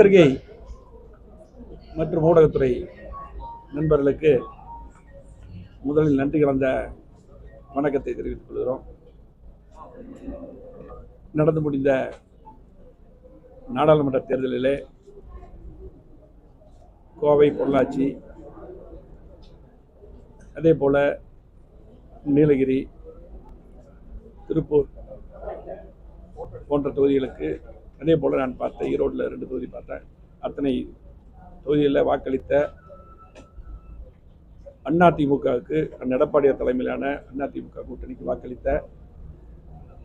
பத்திரிகை மற்றும் ஊடகத்துறை நண்பர்களுக்கு முதலில் நன்றி கலந்த வணக்கத்தை தெரிவித்துக் கொள்கிறோம். நடந்து முடிந்த நாடாளுமன்ற தேர்தலிலே கோவை பொள்ளாச்சி அதே போல நீலகிரி திருப்பூர் போன்ற தொகுதிகளுக்கு அதே போல் நான் பார்த்தேன் ஈரோட்டில் ரெண்டு தொகுதி பார்த்தேன். அத்தனை தொகுதிகளில் வாக்களித்த அதிமுகவுக்கு எடப்பாடியார் தலைமையிலான அதிமுக கூட்டணிக்கு வாக்களித்த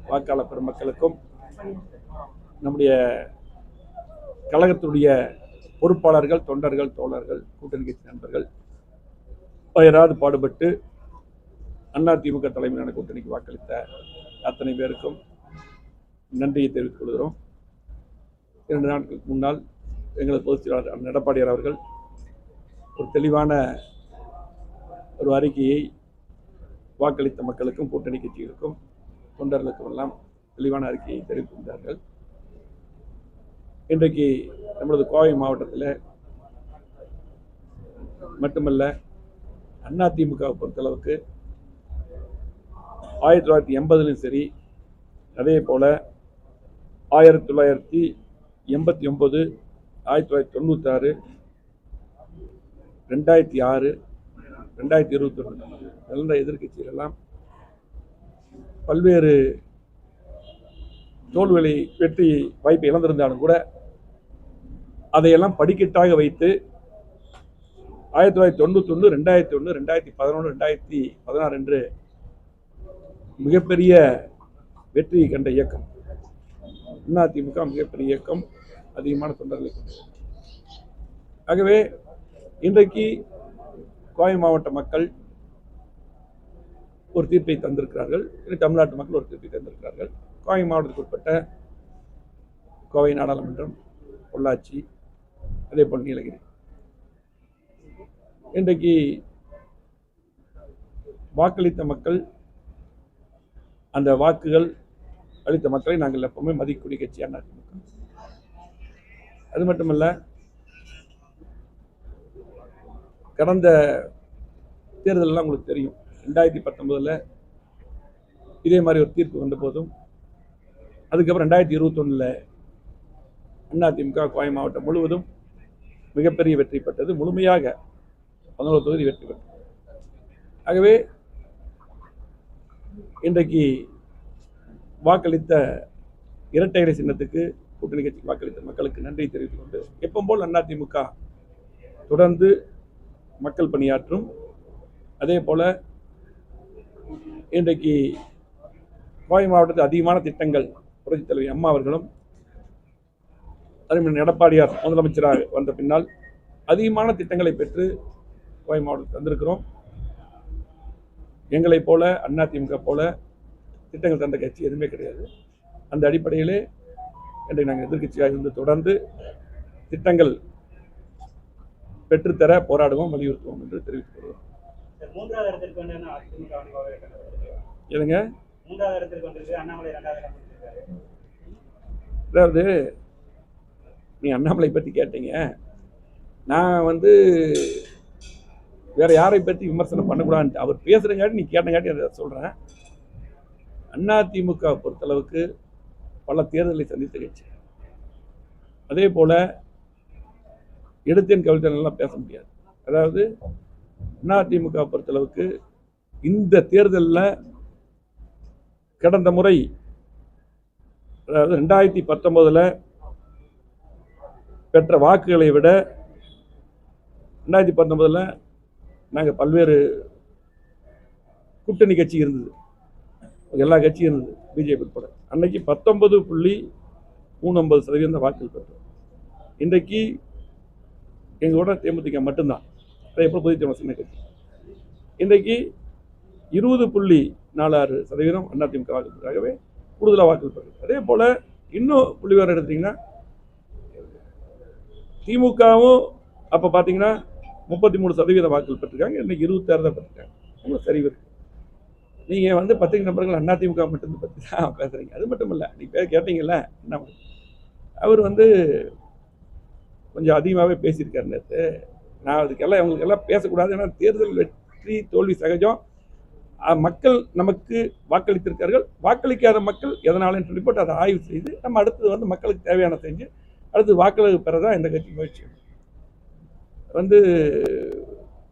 வாக்காளர் பெருமக்களுக்கும் நம்முடைய கழகத்துடைய பொறுப்பாளர்கள் தொண்டர்கள் தோழர்கள் கூட்டணி கட்சி நண்பர்கள் அயராது பாடுபட்டு அதிமுக தலைமையிலான கூட்டணிக்கு வாக்களித்த அத்தனை பேருக்கும் நன்றியை தெரிவித்துக் கொள்கிறோம். இரண்டு நாட்களுக்கு முன்னால் எங்களது பொதுச் செயலாளர் அண்ணன் எடப்பாடியார் அவர்கள் ஒரு தெளிவான ஒரு அறிக்கையை வாக்களித்த மக்களுக்கும் கூட்டணி கட்சிகளுக்கும் தொண்டர்களுக்கும் எல்லாம் தெளிவான அறிக்கையை தெரிவித்திருந்தார்கள். இன்றைக்கு நமது கோவை மாவட்டத்தில் மட்டுமல்ல அதிமுகவை பொறுத்தளவுக்கு ஆயிரத்தி தொள்ளாயிரத்தி எண்பதுலையும் சரி அதே போல் ஆயிரத்தி தொள்ளாயிரத்தி எண்பத்தி ஒம்பது ஆயிரத்தி தொள்ளாயிரத்தி தொண்ணூத்தாறு ரெண்டாயிரத்தி ஆறு ரெண்டாயிரத்தி இருபத்தி ஒன்று நல்ல எதிர்க்கட்சிகள் எல்லாம் பல்வேறு தோல்வெளி வெற்றி வாய்ப்பை இழந்திருந்தாலும் கூட அதையெல்லாம் படிக்கட்டாக வைத்து ஆயிரத்தி தொள்ளாயிரத்தி தொண்ணூத்தொன்று ரெண்டாயிரத்தி ஒன்று ரெண்டாயிரத்தி பதினொன்று ரெண்டாயிரத்தி பதினாறு என்று மிகப்பெரிய வெற்றியை கண்ட இயக்கம். அதிமுக மிகப்பெரிய இயக்கம். அதிகமான தொண்டர்களை கொண்டிருக்கிறது ஆகவே இன்றைக்கு கோவை மாவட்ட மக்கள் ஒரு தீர்ப்பை தந்திருக்கிறார்கள். இனி தமிழ்நாட்டு மக்கள் ஒரு தீர்ப்பை தந்திருக்கிறார்கள். கோவை மாவட்டத்துக்கு உட்பட்ட கோவை நாடாளுமன்றம் பொள்ளாச்சி அதே போல் நீலகிரி. இன்றைக்கு வாக்களித்த மக்கள் அந்த வாக்குகள் அளித்த மக்களை நாங்கள் எப்பவுமே மதிக்கக்கூடிய கட்சி அதிமுக. அது மட்டுமல்ல கடந்த தேர்தலெல்லாம் உங்களுக்கு தெரியும். ரெண்டாயிரத்தி பத்தொன்பதில் இதே மாதிரி ஒரு தீர்ப்பு வந்த போதும் அதுக்கப்புறம் ரெண்டாயிரத்தி இருபத்தொன்னில் அதிமுக கோயம் மாவட்டம் முழுவதும் மிகப்பெரிய வெற்றி பெற்றது. முழுமையாக பதினோரு தொகுதி வெற்றி பெற்றது. ஆகவே இன்றைக்கு வாக்களித்த இரட்டை இலை சின்னத்துக்கு கூட்டணி கட்சிக்கு வாக்களித்த மக்களுக்கு நன்றி தெரிவித்துக் கொண்டு எப்பவும் போல் அதிமுக தொடர்ந்து மக்கள் பணியாற்றும். அதே போல இன்றைக்கு கோவை மாவட்டத்தில் அதிகமான திட்டங்கள் புரட்சித் தலைவி அம்மா அவர்களும் தலைமையின் எடப்பாடியார் முதலமைச்சராக வந்த பின்னால் அதிகமான திட்டங்களை பெற்று கோவை மாவட்டத்தில் தந்திருக்கிறோம். எங்களைப் போல அதிமுக போல திட்டங்கள் தந்த கட்சி எதுவுமே கிடையாது. அந்த அடிப்படையிலே இன்றைக்கு நாங்கள் எதிர்க்கட்சியாக இருந்து தொடர்ந்து திட்டங்கள் பெற்றுத்தர போராடுவோம் வலியுறுத்துவோம் என்று தெரிவித்துக் கொள்வோம்? எதுங்க. அதாவது நீ அண்ணாமலை பற்றி கேட்டீங்க நான் வந்து வேற யாரை பற்றி விமர்சனம் பண்ணக்கூடாதுன்ட்டு அவர் பேசுறங்காட்டி நீ கேட்டங்காட்டி அதை சொல்கிறேன் அதிமுக பொறுத்தளவுக்கு பல தேர்தலை சந்தித்த கட்சி. அதே போல் எடுத்தேன் கவிழ்த்தேன் பேச முடியாது. அதாவது அதிமுக பொறுத்தளவுக்கு இந்த தேர்தலில் கடந்த முறை அதாவது ரெண்டாயிரத்தி பத்தொம்போதில் பெற்ற வாக்குகளை விட ரெண்டாயிரத்தி பத்தொம்போதில் நாங்கள் பல்வேறு கூட்டணி கட்சி இருந்தது. எல்லா கட்சியும் இருந்தது. பிஜேபி உட்பட. அன்னைக்கு பத்தொன்பது புள்ளி மூணு ஒன்பது சதவீதம் தான் வாக்குகள் பெற்றோம் இன்றைக்கு எங்களோட தேமுதிக மட்டும்தான். அதே போல் புதிய தமிழ் சின்ன கட்சி? இன்றைக்கு இருபது புள்ளி நாலாறு சதவீதம் அதிமுக வாக்கு பெற்றாகவே கூடுதலாக வாக்குகள் பெறுது அதே போல் இன்னும் புள்ளிவரம் எடுத்தீங்கன்னா திமுகவும் அப்போ பார்த்தீங்கன்னா முப்பத்தி மூணு சதவீத வாக்குகள் பெற்றிருக்காங்க. இன்னைக்கு இருபத்தாறு தான் பெற்றிருக்காங்க. உங்களுக்கு சரிவு இருக்குது நீங்கள் வந்து பத்திரிகை நபர்கள் அதிமுக மட்டும் பற்றி தான் பேசுகிறீங்க அது மட்டும் இல்லை நீங்கள் பேர் கேட்டீங்கல்ல என்ன அவர் வந்து கொஞ்சம் அதிகமாகவே பேசியிருக்காரு நேற்று நான் அதுக்கெல்லாம் இவங்களுக்கெல்லாம் பேசக்கூடாது ஏன்னா தேர்தல் வெற்றி தோல்வி சகஜம். மக்கள் நமக்கு வாக்களித்திருக்கார்கள். வாக்களிக்காத மக்கள் எதனாலன்னு சொல்லி போட்டு அதை ஆய்வு செய்து நம்ம அடுத்தது வந்து மக்களுக்கு தேவையான செஞ்சு அடுத்து வாக்களிப்பு பெற தான் இந்த கட்சி முயற்சி. வந்து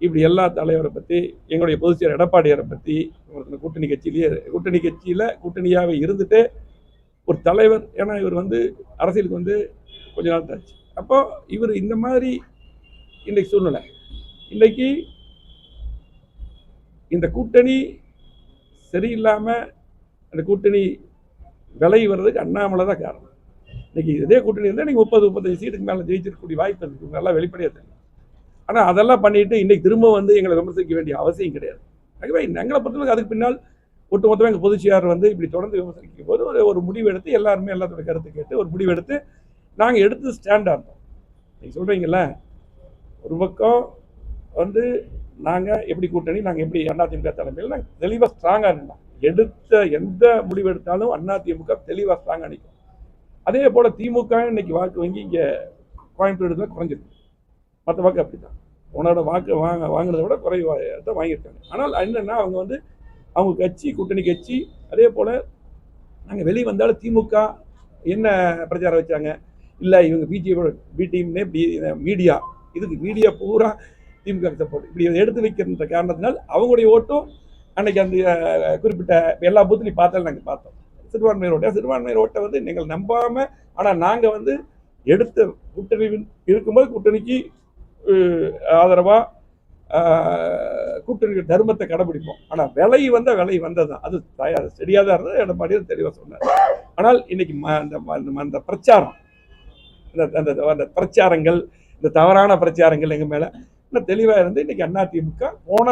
இப்படி எல்லா தலைவரை பற்றி எங்களுடைய பொதுச்செயலர் எடப்பாடியாரை பற்றி ஒருத்தர் கூட்டணி கட்சியிலேயே கூட்டணி கட்சியில் கூட்டணியாகவே இருந்துட்டு ஒரு தலைவர் ஏன்னா இவர் வந்து அரசியலுக்கு வந்து கொஞ்ச நாள் தாச்சு அப்போ இவர் இந்த மாதிரி இன்றைக்கு சூழ்நிலை. இன்றைக்கு இந்த கூட்டணி சரியில்லாமல் அந்த கூட்டணி விலை வர்றதுக்கு அண்ணாமலை தான் காரணம். இன்னைக்கு இதே கூட்டணி இருந்தால் நீங்கள் முப்பது முப்பத்தஞ்சு சீட்டுக்கு மேலே ஜெயிச்சிருக்கக்கூடிய வாய்ப்பு இருக்குது நல்லா வெளிப்படையாக தெரியும். ஆனால் அதெல்லாம் பண்ணிட்டு இன்னைக்கு திரும்ப வந்து எங்களை விமர்சிக்க வேண்டிய அவசியம் கிடையாது. ஆகவே எங்களை பொறுத்தவரைக்கும் அதுக்கு பின்னால் ஒட்டுமொத்தமாக எங்கள் பொதுச்சியார் வந்து இப்படி தொடர்ந்து விமர்சிக்கும் போது ஒரு ஒரு முடிவு எடுத்து எல்லாருமே எல்லாத்தோட கருத்து கேட்டு ஒரு முடிவு எடுத்து நாங்கள் எடுத்து ஸ்டாண்டாக இருந்தோம் நீங்கள் சொல்கிறீங்கள ஒரு பக்கம் வந்து நாங்கள் எப்படி கூட்டணி நாங்கள் எப்படி அதிமுக தலைமையில் நாங்கள் தெளிவாக ஸ்ட்ராங்காக இருந்தோம் எடுத்த எந்த முடிவு எடுத்தாலும் அதிமுக தெளிவாக ஸ்ட்ராங்காக நிற்கும் அதே போல் திமுக இன்னைக்கு வாக்கு வங்கி இங்கே கோயம்புத்தூர் இடத்துல குறைஞ்சிருக்கு. மற்ற வாக்கு அப்படி தான் உன்னோட வாக்கு வாங்க வாங்கினதை விட குறைவாக தான் வாங்கியிருக்காங்க. ஆனால் என்னென்னா அவங்க வந்து அவங்க கட்சி கூட்டணி கட்சி அதே போல் நாங்கள் வெளியே வந்தாலும் திமுக என்ன பிரச்சாரம் வச்சாங்க? இல்லை இவங்க பிஜேபியோட பி டீம்னே இப்படி மீடியா இதுக்கு மீடியா பூரா திமுக சப்போர்ட் இப்படி எடுத்து வைக்கிற காரணத்தினால் அவங்களுடைய ஓட்டும் அன்னைக்கு அந்த குறிப்பிட்ட எல்லா பூத்துலையும் பார்த்தாலும் நாங்கள் பார்த்தோம். சிறுபான்மையர் ஓட்டை சிறுபான்மையர் ஓட்டை வந்து நீங்கள் நம்பாமல் ஆனால் நாங்கள் வந்து எடுத்த கூட்டணி இருக்கும்போது கூட்டணிக்கு ஆதரவாக கூட்டணி தர்மத்தை கடைபிடிப்போம். ஆனால் விலை வந்த விலை வந்தது தான் அது தயார் சரியாக தான் இருந்தது. எடப்பாடியும் தெளிவாக சொன்னார். ஆனால் இன்னைக்கு ம- அந்த ம- அந்த- பிரச்சாரம் இந்த அந்த அந்த பிரச்சாரங்கள் இந்த தவறான பிரச்சாரங்கள் எங்கள் மேலே இன்னும் தெளிவாக இருந்து இன்னைக்கு அதிமுக போன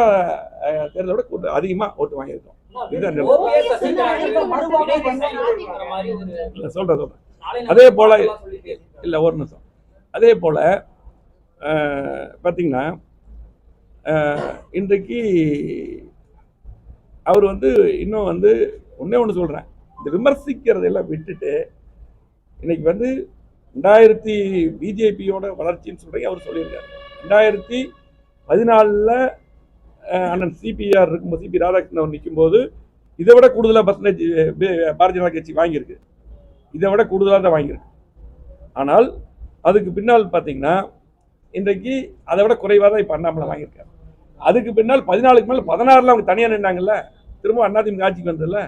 தேர்தலோட கூட்டம் அதிகமாக ஓட்டு வாங்கியிருக்கோம். சொல்கிறேன் நாளை அதே போல-. இல்லை ஒரு நிமிஷம். அதே போல் பார்த்தீங்கன்னா இன்றைக்கு அவர் வந்து இன்னும் வந்து ஒன்றே ஒன்று சொல்கிறேன் இந்த விமர்சிக்கிறதெல்லாம் விட்டுட்டு இன்னைக்கு வந்து ரெண்டாயிரத்தி பிஜேபியோட வளர்ச்சின்னு சொல்கிறீங்க அவர் சொல்லியிருக்காரு. ரெண்டாயிரத்தி பதினாலில் அண்ணன் சிபிஆர் இருக்கும்போது சிபி ராதாகிருஷ்ணன் அவர் நிற்கும்போது இதை விட கூடுதலாக பர்சன்டேஜ் பாரதிய ஜனதா கட்சி வாங்கியிருக்கு. இதை விட கூடுதலாக தான் வாங்கியிருக்கு. ஆனால் அதுக்கு பின்னால் பார்த்தீங்கன்னா இன்றைக்கு அதை விட குறைவாக தான் இப்போ அண்ணாமலை வாங்கியிருக்காரு. அதுக்கு பின்னால் பதினாலுக்கு மேலே பதினாறில் அவங்க தனியாக நின்னாங்கல்ல திரும்ப அதிமுக ஆட்சிக்கு வந்ததில்ல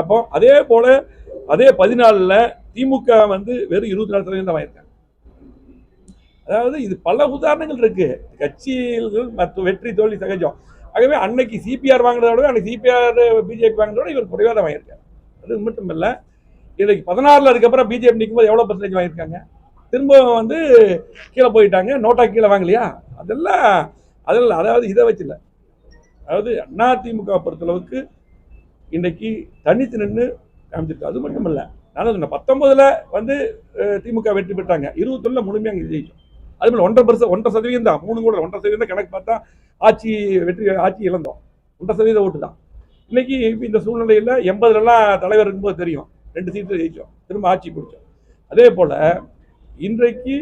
அப்போ அதே போல் அதே பதினாலில் திமுக வந்து வெறும் இருபத்தி நாலு சதவீதம் தான் வாங்கியிருக்காங்க. அதாவது இது பல உதாரணங்கள் இருக்கு. கட்சிகள் மற்ற வெற்றி தோல்வி சகஜம். ஆகவே அன்னைக்கு சிபிஆர் வாங்குறத விட அன்னைக்கு சிபிஆர் பிஜேபி வாங்குறத விட இவர் குறைவாக தான் வாங்கியிருக்காரு. அது மட்டும் இல்லை இன்றைக்கு பதினாறில் அதுக்கப்புறம் பிஜேபி நிற்கும்போது எவ்வளோ பர்சன்டேஜ் வாங்கியிருக்காங்க? திரும்ப வந்து கீழே போயிட்டாங்க நோட்டா கீழே வாங்கலையா? அதெல்லாம் அதெல்லாம் அதாவது இதை வச்சில்ல அதாவது அதிமுக பொறுத்தளவுக்கு இன்றைக்கி தனித்து நின்று காமிச்சிருக்கு. அது மட்டும் இல்லை நான் சொன்னேன் பத்தொன்பதுல வந்து திமுக வெற்றி பெற்றாங்க. இருபத்தொன்னில் முழுமையாக அங்கே ஜெயிச்சோம். அது மாதிரி ஒன்றரை பர்சன்ட் ஒன்றரை சதவீதம் தான். மூணு கூட ஒன்றரை சதவீதம் கணக்கு பார்த்தா ஆட்சி வெற்றி ஆட்சி இழந்தோம். ஒன்றரை சதவீத ஓட்டு தான். இன்னைக்கு இப்போ இந்த சூழ்நிலையில் எண்பதுலலாம் தலைவர் இருக்கும்போது தெரியும். ரெண்டு சீட்டு ஜெயித்தோம் திரும்ப ஆட்சி பிடிச்சோம். அதே போல் இன்றைக்கு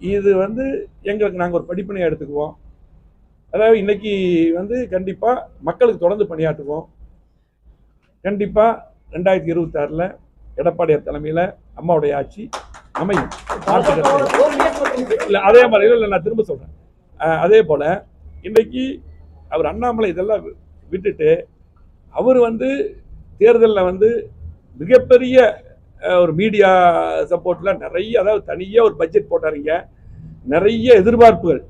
இது வந்து எங்களுக்கு நாங்கள் ஒரு படிப்பினை எடுத்துக்குவோம். அதாவது இன்னைக்கு வந்து கண்டிப்பாக மக்களுக்கு தொடர்ந்து பணியாற்றுவோம். கண்டிப்பாக ரெண்டாயிரத்தி இருபத்தாறில் எடப்பாடியார் தலைமையில் அம்மாவுடைய ஆட்சி அமையும். இல்லை. இல்லை அதே மாதிரி இல்லை நான் திரும்ப சொல்கிறேன் அதே போல் இன்றைக்கி அவர் அண்ணாமலை இதெல்லாம் வி- விட்டுட்டு அவர் வந்து தேர்தலில் வந்து மிகப்பெரிய ஒரு மீடியா சப்போர்ட்டில் நிறைய அதாவது தனியாக ஒரு பட்ஜெட் போட்டாருங்க. நிறைய எதிர்பார்ப்புகள்.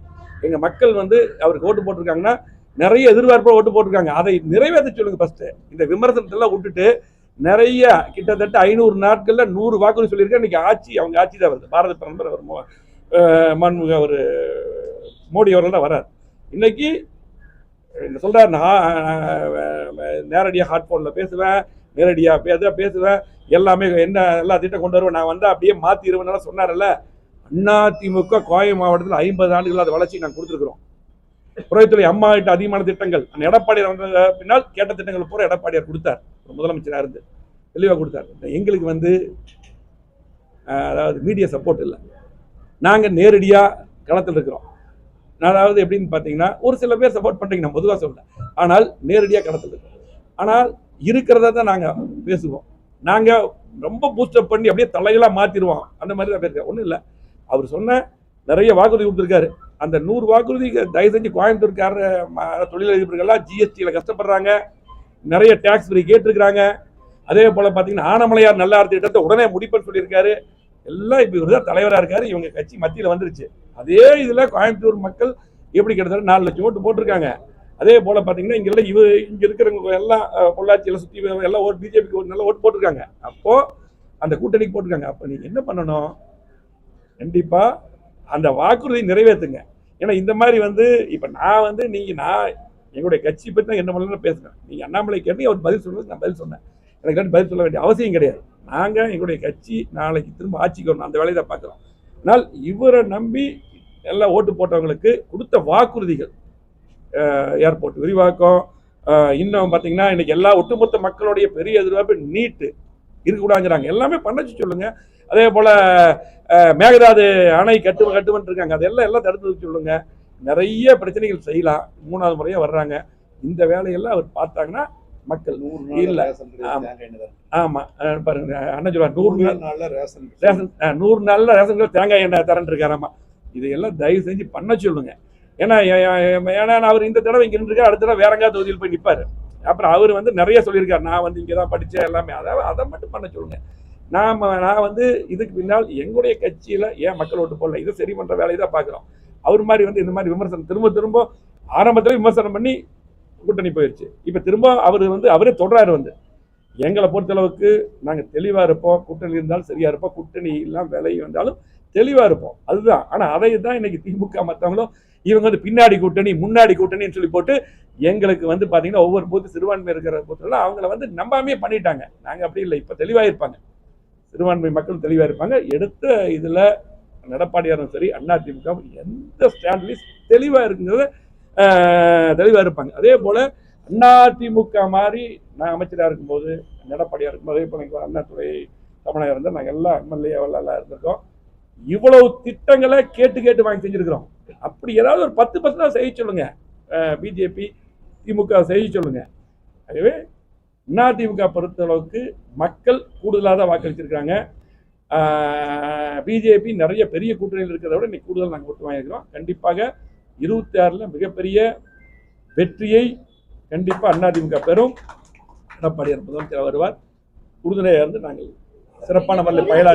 எங்கள் மக்கள் வந்து அவருக்கு ஓட்டு போட்டிருக்காங்கன்னா நிறைய எதிர்பார்ப்போடு ஓட்டு போட்டிருக்காங்க. அதை நிறைவேற்ற சொல்லுங்கள் ஃபஸ்ட்டு இந்த விமர்சனத்தெல்லாம் விட்டுட்டு நிறைய கிட்டத்தட்ட ஐநூறு நாட்களில் நூறு வாக்குறுதி சொல்லியிருக்கேன் இன்றைக்கி ஆட்சி அவங்க ஆட்சி தான் வருது. பாரத பிரதமர் அவர் மன்முக அவர் மோடி அவர்கள் தான் வரார். இன்னைக்கு என்ன சொல்கிறார் நான் நேரடியாக ஹாட் ஃபோனில் பேசுவேன். நேரடியாக பேச பேசுவேன். எல்லாமே என்ன எல்லா திட்டம் கொண்டு வருவேன். நான் வந்து அப்படியே மாற்றிடுவேன் சொன்னார்ல. அண்ணா திமுக கோவை மாவட்டத்தில் ஐம்பது ஆண்டுகள் அது வளர்ச்சி நாங்கள் கொடுத்துருக்குறோம். புறத்துறை அம்மா கிட்ட அதிகமான திட்டங்கள். அந்த எடப்பாடியார் வந்த பின்னால் கேட்ட திட்டங்கள் பூரா எடப்பாடியார் கொடுத்தார். ஒரு முதலமைச்சராக இருந்து. தெளிவாக கொடுத்தார். எங்களுக்கு வந்து அதாவது மீடியா சப்போர்ட் இல்லை. நாங்கள் நேரடியாக களத்தில் இருக்கிறோம். அதாவது எப்படின்னு பார்த்தீங்கன்னா ஒரு சில பேர் சப்போர்ட் பண்ணுறீங்க நான் பொதுவாக சொல்றேன். ஆனால் நேரடியாக களத்தில் இருக்கிறோம். ஆனால் இருக்கிறத தான் நாங்கள் பேசுவோம். நாங்கள் ரொம்ப பூஸ்டப் பண்ணி அப்படியே தலையெல்லாம் மாற்றிடுவோம் அந்த மாதிரி தான் பேசுகிறேன் ஒன்றும் இல்லை. அவர் சொன்ன நிறைய வாக்குறுதி கொடுத்துருக்காரு. அந்த நூறு வாக்குறுதி தயவு செஞ்சு கோயம்புத்தூர்கார தொழிலதிபர்கள்லாம் ஜிஎஸ்டியில் கஷ்டப்படுறாங்க. நிறைய டேக்ஸ் ஃப்ரீ கேட்டிருக்கிறாங்க. அதே போல் பார்த்தீங்கன்னா ஆனமலையார் நல்லா திட்டத்தை உடனே முடிப்பேன்னு சொல்லியிருக்காரு. எல்லாம் இப்போ இவர் தான் தலைவராக இருக்காரு. இவங்க கட்சி மத்தியில் வந்துருச்சு. அதே இதில் கோயம்புத்தூர் மக்கள் எப்படி கிட்டத்தட்ட நாலு லட்சம் ஓட்டு போட்டிருக்காங்க. அதே போல் பார்த்தீங்கன்னா இங்கே எல்லாம் இவ இங்கே இருக்கிறவங்க எல்லாம் பொள்ளாச்சியில் சுற்றி எல்லாம் ஓட்டு பிஜேபிக்கு ஒரு நல்ல ஓட்டு போட்டிருக்காங்க. அப்போது அந்த கூட்டணிக்கு போட்டிருக்காங்க. அப்போ நீங்கள் என்ன பண்ணணும்? கண்டிப்பாக அந்த வாக்குறுதி நிறைவேற்றுங்க ஏன்னா இந்த மாதிரி வந்து இப்போ நான் வந்து நீங்கள் நான் எங்களுடைய கட்சி பற்றி தான் என்ன பண்ணலாம் பேசுகிறேன் நீங்கள் அண்ணாமலை கேட்டு அவர் பதில் சொல்லுறது நான் பதில் சொன்னேன். எனக்கு வந்து பதில் சொல்ல வேண்டிய அவசியம் கிடையாது. நாங்கள் எங்களுடைய கட்சி நாளைக்கு திரும்ப ஆட்சிக்கு வரணும். அந்த வேலையை தான் பார்க்குறோம். ஆனால் இவரை நம்பி எல்லாம் ஓட்டு போட்டவங்களுக்கு கொடுத்த வாக்குறுதிகள் ஏர்போர்ட் விரிவாக்கம். இன்னும் பார்த்தீங்கன்னா இன்னைக்கு எல்லா ஒட்டுமொத்த மக்களுடைய பெரிய எதிர்பார்ப்பு நீட்டு இருக்கக்கூடாதுங்கிறாங்க. எல்லாமே பண்ணச்சு சொல்லுங்க. அதே போல மேகதாது அணை கட்டு கட்டுமன் இருக்காங்க அதெல்லாம் எல்லாம் தடுத்து வைக்க சொல்லுங்க. நிறைய பிரச்சனைகள் செய்யலாம். மூணாவது முறையாக வர்றாங்க. இந்த வேலையெல்லாம் அவர் பார்த்தாங்கன்னா மக்கள் நூறு இல்ல. நாள் ரேஷன் கிடையாது, ஆமா. தேங்காய் எண்ணெய் தான். ஆமா. அஹ், பாருங்க. அண்ணன் சொல்லுவார் நூறு நூறு நாள் நாள்ல ரேஷன் ரேஷன் நூறு நாளில் ரேஷன் தேங்காய் எண்ணெய் தரேன் இருக்காராமா இதையெல்லாம் தயவு செஞ்சு பண்ண சொல்லுங்க. ஏன்னா ஏன்னா அவர் இந்த தடவை இங்கே நின்றுருக்காரு அடுத்த தடவை வேற தொகுதியில் போய் நிற்பாரு அப்புறம் அவர் வந்து நிறைய சொல்லியிருக்காரு நான் வந்து இங்கே தான் படித்தேன் எல்லாமே. அதாவது அதை மட்டும் பண்ண சொல்லுங்க. நாம் நான் வந்து இதுக்கு பின்னால் எங்களுடைய கட்சியில் ஏன் மக்கள் ஓட்டு போடல? இதை சரி பண்ணுற வேலையை தான் பார்க்குறோம். அவர் மாதிரி வந்து இந்த மாதிரி விமர்சனம் திரும்ப திரும்ப ஆரம்பத்தில் விமர்சனம் பண்ணி கூட்டணி போயிடுச்சு இப்போ திரும்ப அவர் வந்து அவரே தொடராரு வந்து. எங்களை பொறுத்தளவுக்கு நாங்கள் தெளிவாக இருப்போம் கூட்டணி இருந்தாலும் சரியாக இருப்போம் கூட்டணி எல்லாம் விலை வந்தாலும் தெளிவாக இருப்போம். அதுதான். ஆனால் அதை தான் இன்னைக்கு திமுக மற்றவங்களும் இவங்க வந்து பின்னாடி கூட்டணி முன்னாடி கூட்டணின்னு சொல்லி போட்டு எங்களுக்கு வந்து பார்த்தீங்கன்னா ஒவ்வொரு பூத்து சிறுபான்மை இருக்கிற பூத்துல அவங்கள வந்து நம்பாமே பண்ணிட்டாங்க. நாங்கள் அப்படி இல்லை. இப்போ தெளிவாக இருப்பாங்க. சிறுபான்மை மக்கள் தெளிவாக இருப்பாங்க. எடுத்த இதில் நடப்பாடியாரும் சரி அண்ணா திமுக எந்த ஸ்டாண்ட்லையும் தெளிவாக இருக்குங்கிறத தெளிவாக இருப்பாங்க. அதே போல் அண்ணா திமுக மாதிரி நான் அமைச்சராக இருக்கும்போது நடப்பாடியாக இருக்கும்போது அதே போல் எங்கள் அண்ணாதுறை தமிழகம் இருந்தால் நாங்கள் எல்லாம் எம்எல்ஏ எல்லாம் இருந்திருக்கோம். இவ்வளவு திட்டங்களை கேட்டு கேட்டு வாங்கி செஞ்சிருக்கிறோம். அப்படி ஏதாவது ஒரு பத்து பர்சன்ட் செய்ய சொல்லுங்க. பிஜேபி திமுக செய்ய சொல்லுங்க. ஆகவே அதிமுக பொறுத்தளவுக்கு மக்கள் கூடுதலாக தான் வாக்களிச்சிருக்காங்க பிஜேபி நிறைய பெரிய கூட்டணியில் இருக்கிறத விட இன்னைக்கு கூடுதல் நாங்கள் ஓட்டு வாங்கியிருக்கிறோம். கண்டிப்பாக இருபத்தி ஆறில் மிகப்பெரிய வெற்றியை கண்டிப்பாக அதிமுக பெறும். எடப்பாடியார் முதலமைச்சர் வருவார். உறுதுணையாக இருந்து நாங்கள் சிறப்பான முறையில் ஆ,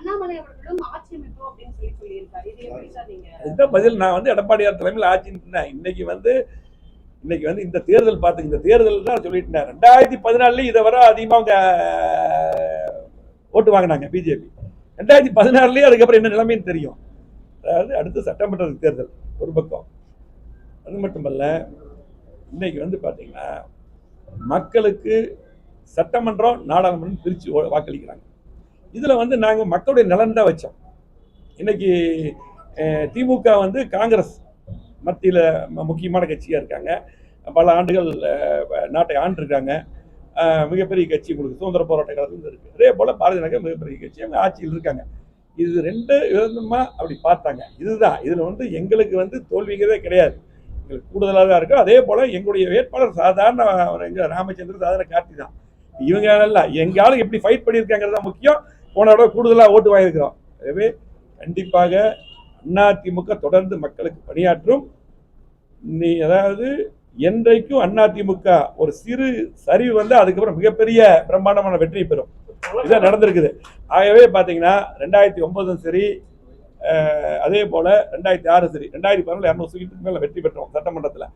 அண்ணாமலை அவர்களும் ஆட்சி அமைப்போம் அப்படின்னு சொல்லி சொல்லியிருக்காரு. இந்த இதுதான் பதில்? நான் வந்து எடப்பாடியார் தலைமையில் ஆட்சின்னு இன்னைக்கு வந்து இன்னைக்கு வந்து இந்த தேர்தல் பார்த்து இந்த தேர்தல் தான் சொல்லிட்டு ரெண்டாயிரத்தி பதினாலுலயும் இதை வர அதிகமாக அவங்க ஓட்டு வாங்கினாங்க பிஜேபி. ரெண்டாயிரத்தி பதினாறுலேயே அதுக்கப்புறம் என்ன நிலைமைன்னு தெரியும். அதாவது அடுத்து சட்டமன்ற தேர்தல் ஒரு பக்கம். அது மட்டுமல்ல இன்னைக்கு வந்து பார்த்தீங்கன்னா மக்களுக்கு சட்டமன்றம் நாடாளுமன்றம் பிரித்து வாக்களிக்கிறாங்க. இதில் வந்து நாங்கள் மக்களுடைய நலன் தான் வச்சோம். இன்னைக்கு திமுக வந்து காங்கிரஸ் மத்தியில் முக்கியமான கட்சியாக இருக்காங்க. பல ஆண்டுகள் நாட்டை ஆண்டிருக்காங்க. மிகப்பெரிய கட்சி உங்களுக்கு சுதந்திர போராட்ட காலத்துல இருக்குது அதே போல் பாரதிய நகர் மிகப்பெரிய கட்சி அவங்க ஆட்சியில் இருக்காங்க. இது ரெண்டு விதமாக அப்படி பார்த்தாங்க. இதுதான். இதில் வந்து எங்களுக்கு வந்து தோல்விங்கிறதே கிடையாது. எங்களுக்கு கூடுதலாக தான் இருக்கும். அதே போல் எங்களுடைய வேட்பாளர் சாதாரண எங்கள் ராமச்சந்திரன் சாதாரண கார்த்தி தான். இவங்க எல்லாம் எங்கள் ஆளுங்க எப்படி ஃபைட் பண்ணியிருக்காங்கிறது தான் முக்கியம். போன தடவை கூடுதலாக ஓட்டு வாங்கியிருக்கிறோம். எனவே கண்டிப்பாக அதிமுக தொடர்ந்து மக்களுக்கு பணியாற்றும் நீ அதாவது என்றைக்கும் அதிமுக ஒரு சிறு சரிவு வந்து அதுக்கப்புறம் மிகப்பெரிய பிரம்மாண்டமான வெற்றி பெறும். இதான் நடந்திருக்குது. ஆகவே பார்த்தீங்கன்னா ரெண்டாயிரத்தி ஒன்பதும் சரி அதே போல் ரெண்டாயிரத்தி ஆறு சரி ரெண்டாயிரத்தி பதினொன்று இரநூறு சீட்டுக்கு மேலே வெற்றி பெற்றோம் சட்டமன்றத்தில்.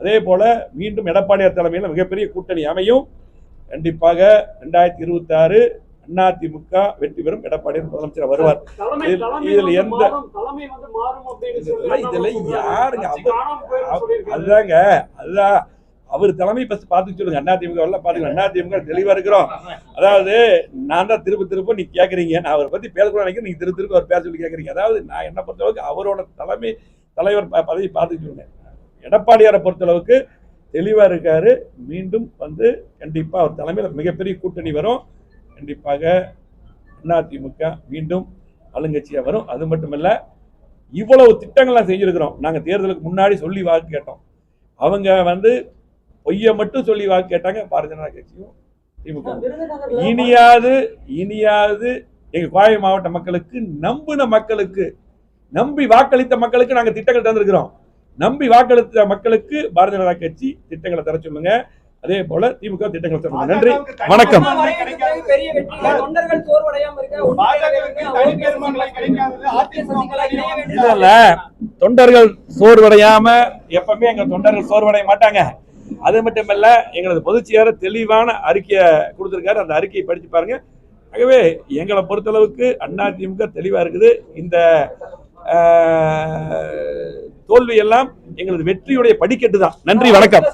அதே போல் மீண்டும் எடப்பாடியார் தலைமையில் மிகப்பெரிய கூட்டணி அமையும். கண்டிப்பாக ரெண்டாயிரத்தி இருபத்தாறு அதிமுக வெற்றி பெறும் எடப்பாடியார் முதலமைச்சர் வருவார். இதுல- எந்த- இதெல்லாம் யாருங்க. அதுதாங்க அதுதான் அவர் தலைமை ஃபர்ஸ்ட் பார்த்து சொல்லுங்க. அதிமுக எல்லாம் பாத்துக்கலாம் அதிமுக தெளிவா இருக்கிறோம். அதாவது நான் தான் திரும்ப திரும்ப நீ கேக்குறீங்க. நான் அவரை பத்தி பேசக்கூட நினைக்கிறேன். நீங்க திரும்ப திரும்ப அவர் பேச சொல்லி கேக்குறீங்க. அதாவது நான் என்ன பொறுத்தளவுக்கு அவரோட தலைமை தலைவர் பதவி பார்த்து சொல்லுங்க. எடப்பாடியாரை பொறுத்தளவுக்கு தெளிவா இருக்காரு. மீண்டும் வந்து கண்டிப்பா அவர் தலைமையில மிகப்பெரிய கூட்டணி வரும். கண்டிப்பாக அதிமுக மீண்டும் ஆளுங்கட்சியா வரும். அது மட்டுமல்ல இவ்வளவு திட்டங்கள்லாம் செஞ்சிருக்கிறோம். நாங்க தேர்தலுக்கு முன்னாடி சொல்லி வாக்கு கேட்டோம். அவங்க வந்து பொய்யை மட்டும் சொல்லி வாக்கு கேட்டாங்க. பாரதிய ஜனதா கட்சியும் திமுக. இனியாவது இனியாவது எங்க கோவை மாவட்ட மக்களுக்கு நம்பின மக்களுக்கு நம்பி வாக்களித்த மக்களுக்கு நாங்க திட்டங்கள் தந்திருக்கிறோம். நம்பி வாக்களித்த மக்களுக்கு பாரதிய ஜனதா கட்சி திட்டங்களை தர சொல்லுங்க. அதே போல திமுக திட்டங்களை சொல்லுங்க. நன்றி. வணக்கம். பெரிய வெற்றி தொண்டர்கள் சோர்வடையாம இருக்க பாஜகவிற்கு தனிப்பெரும்பான்மை கிடைக்காதது அதிமுக இல்ல. இல்ல தொண்டர்கள் சோர்வடையாம எப்பவுமே எங்க தொண்டர்கள் சோர்வடைய மாட்டாங்க. அது மட்டும் இல்ல எங்களது பொதுச் செயலர் தெளிவான அறிக்கையை கொடுத்திருக்காரு. அந்த அறிக்கையை படிச்சு பாருங்க. ஆகவே எங்களை பொறுத்தளவுக்கு அதிமுக தெளிவா இருக்குது. இந்த ஆஹ், தோல்வி எல்லாம் எங்களது வெற்றியுடைய படிக்கட்டு தான் நன்றி வணக்கம்.